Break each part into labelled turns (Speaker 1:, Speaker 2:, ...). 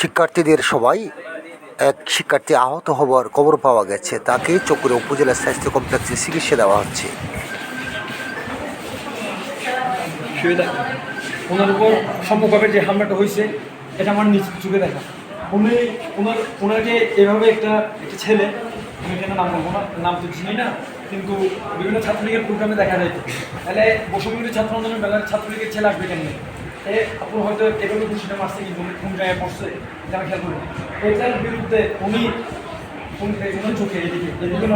Speaker 1: শিক্ষার্থীদের সবাই এক শিক্ষার্থী আহত হবার খবর পাওয়া গেছে। তাকে চকুরে উপজেলা স্বাস্থ্য কমপ্লেক্সে চিকিৎসা দেওয়া হচ্ছে।
Speaker 2: ওনার উপর সম্মুখভাবে যে হামলাটা হয়েছে, এটা আমার নিজ চোখে দেখা। উনি ওনার, ওনাকে এভাবে একটা একটা ছেলে, আমি এখানে নাম বলব না, নাম তো চিনি না, কিন্তু বিভিন্ন ছাত্রলীগের প্রোগ্রামে দেখা যায়। তাহলে বসুবির ছাত্র আন্দোলন বেলার ছাত্রলীগের ছেলে আসবে কেন এ আপনি হয়তো এভাবে ঘুষিটা মারছে কিন্তু উনি কোন জায়গায় পড়ছে এটা খেয়াল করি এটার বিরুদ্ধে উনি উনি- উনার চোখে এদিকে এদিকে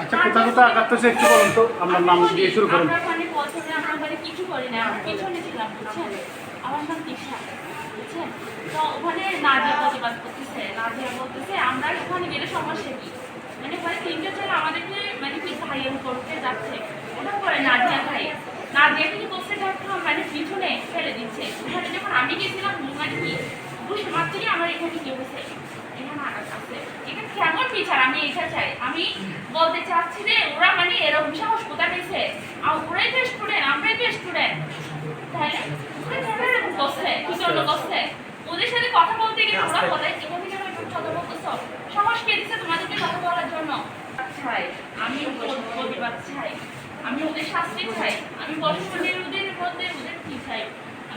Speaker 3: আচ্ছা কোথা কোথা আঘাত হয়েছে একটু বলুন তো আপনার নাম দিয়ে শুরু করুন
Speaker 4: আমরা মানে আমরা মানে কিছু করি না পেছনে ছিলাম বুঝছেন আমার নাম তিশা বুঝছেন তো ওখানে নাজিয়া প্রতিবাদ করতেছে নাজিয়া বলতেছে আমরা ওখানে গেলে সমস্যা কি মানে ওখানে তিনটে ছেলে আমাদেরকে মানে কি ভাইয়ের করতে যাচ্ছে ওটা করে নাজিয়া ভাই নাজিয়া কি বসে থাকতো মানে পিছনে ফেলে দিচ্ছে ওখানে যখন আমি গেছিলাম মানে কি বুঝতে পারছি কি আমার এখানে কি হয়েছে এটা কেমন বিচার? আমি এটা চাই। আমি বলতে চাচ্ছি যে ওরা মানে এরকম সাহস কোথায় পেয়েছে? আর ওরাই তো স্টুডেন্ট আমরাই তো স্টুডেন্ট তাহলে ওরা কেন এরকম করছে? কি জন্য করছে? ওদের সাথে কথা বলতে গেলে ওরা বলে এখানে কেন কথা বলতেছো? সাহস কে দিচ্ছে তোমাদেরকে কথা বলার জন্য? চাই আমি প্রতিবাদ চাই। আমি ওদের শাস্তি চাই। আমি বর্ষণের ওদের মধ্যে ওদের কি চাই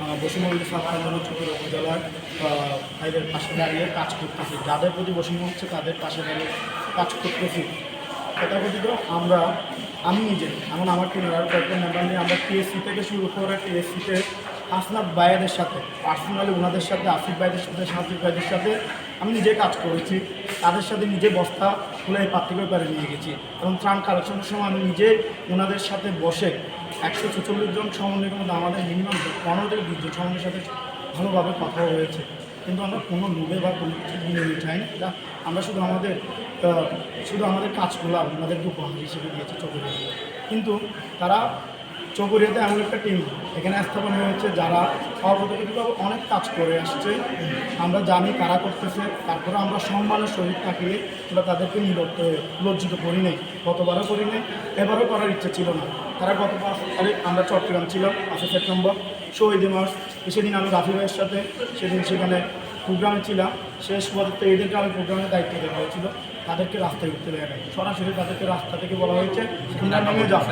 Speaker 3: হয়ে সরকার ছোটো উপজেলার ভাইদের পাশে দাঁড়িয়ে কাজ করতেছি। যাদের প্রতি বসুম হচ্ছে, তাদের পাশে দাঁড়িয়ে কাজ করতেছি। এটা তথাকথিত আমরা, আমি নিজে এমন আমার টিমের আরও কয়েকজন মেম্বার নিয়ে আমরা টিএসসি থেকে শুরু করে টিএসসিতে হাসনাথ ভাইয়াদের সাথে পার্সোনালি ওনাদের সাথে আসিফ ভাইদের সাথে সাহিফ ভাইদের সাথে আমি নিজে কাজ করেছি, তাদের সাথে নিজে বস্তা খুলে পার্থিব ব্যাপারে নিয়ে গেছি। এবং ত্রাণ কালেকশনের সময় আমি নিজে ওনাদের সাথে বসে একশো ছেচল্লিশ জন সমন্বয়ের মধ্যে আমাদের মিনিমাম পনেরো থেকে বিশ জন সমন্বয়ের সাথে ভালোভাবে কথা হয়েছে। কিন্তু আমরা কোনো লোভে বা কোনো কিছু বিনিয়োগ চাই না আমরা শুধু আমাদের শুধু আমাদের কাজগুলো ওনাদেরকে উপহার হিসেবে দিয়েছি চোখে কিন্তু তারা চৌকুরিয়াতে এমন একটা টিম এখানে স্থাপন হয়েছে যারা অবগতিভাবে অনেক কাজ করে আসছে। আমরা জানি কারা করতেছে, তারপরে আমরা সম্মানের সহিত থাকিয়ে আমরা তাদেরকে নিরত লজ্জিত করি নাই, গতবারও করি নাই, এবারও করার ইচ্ছে ছিল না। তারা গত পাঁচ তারিখ আমরা চট্টগ্রাম ছিলাম, পাঁচই সেপ্টেম্বর, শহীদ মাস সেদিন আমি রাফি ভাইয়ের সাথে, সেদিন সেখানে প্রোগ্রামে ছিলাম। শেষ পর্যন্ত এদেরকে আমি প্রোগ্রামের দায়িত্ব দেওয়া হয়েছিল। তাদেরকে রাস্তায় উঠতে দেয় নাই। সরাসরি তাদেরকে রাস্তা থেকে বলা হয়েছে তোমরা নেমে যাও।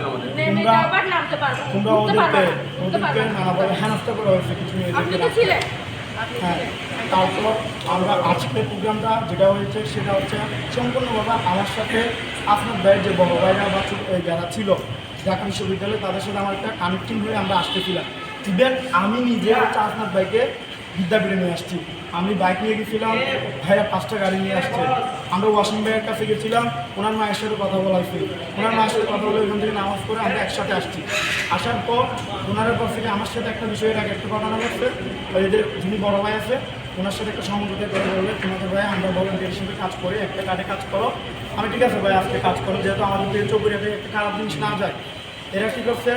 Speaker 3: তোমরা
Speaker 4: আবার নামতে পারব
Speaker 3: তোমরা ওদেরকে ওদেরকে নানাভাবে হেনস্থা করা হয়েছে কিছু মেয়েদেরকে হ্যাঁ তারপর আমরা আজকের প্রোগ্রামটা যেটা হয়েছে সেটা হচ্ছে সম্পূর্ণভাবে আমার সাথে আপনার ভাইয়ের যে বড় ভাইরা বা যারা ছিল ঢাকা বিশ্ববিদ্যালয়ে তাদের সাথে আমার একটা কানেক্টিং হয়ে আমরা আসতেছিলাম। ইভেন আমি নিজে হচ্ছে আপনার ভাইকে বিদ্যাপীঠে নিয়ে আসছি। আমি বাইক নিয়ে গেছিলাম ভাইয়া পাঁচটা গাড়ি নিয়ে আসছে। আমরা ওয়াশিং ভাইয়ের কাছে গেছিলাম, ওনার মায়ের সাথে কথা বলা হয়েছিল ওনার মায়ের সাথে কথা বলে ওখান থেকে নামাজ করে আমরা একসাথে আসছি। আসার পর ওনার পর থেকে আমার সাথে একটা বিষয়ের আগে একটা ঘটনা ঘটছে। এদের যিনি বড় ভাই আছে, ওনার সাথে একটা সমঝোতা করে বললে তোমাদের ভাই, আমরা ভলেন্টিয়ার হিসেবে কাজ করি, একটা কাজে কাজ করো। আমি ঠিক আছে ভাই, আজকে কাজ করো, যেহেতু আমাদের চৌকুরিয়াতে একটা খারাপ জিনিস না যায়। এরা কী করছে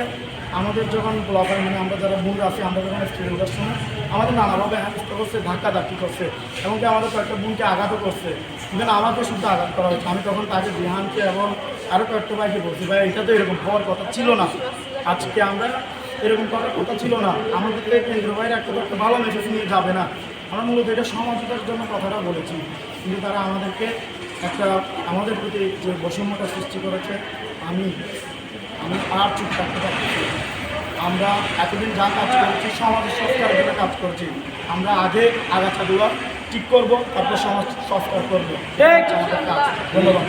Speaker 3: আমাদের যখন ব্লগার মানে আমরা যারা বন্ধু আছি আমরা যখন স্টুডেন্টের সময়, আমাদের নানাভাবে হ্যাস্ত করছে, ধাক্কা ধাক্কি করছে, এমনকি আমাদের কয়েকটা বোনকে আঘাতও করছে। ইভেন আমাকে শুধু আঘাত করা হয়েছে। আমি তখন তাকে জিহানকে এবং আরও কয়েকটা ভাইকে বলছি, ভাই, এটা তো এরকম হওয়ার কথা ছিল না। আজকে আমরা এরকম করার কথা ছিল না। আমাদেরকে কেন্দ্র বাইরে একটা তো একটা ভালো মেসেজ নিয়ে যাবে না। আমরা মূলত এটা সমাজতার জন্য কথাটা বলেছি। কিন্তু তারা আমাদেরকে একটা, আমাদের প্রতি যে বৈষম্যটা সৃষ্টি করেছে, আমি আমি আর চুপ থাকতে পারতেছি আমরা এতদিন যা কাজ করেছি সমাজের সংস্কারের জন্য কাজ করছি। আমরা আগে আগাছাগুলো ঠিক করব তারপর সমাজ সংস্কার করব। আমাদের কাজ। ধন্যবাদ।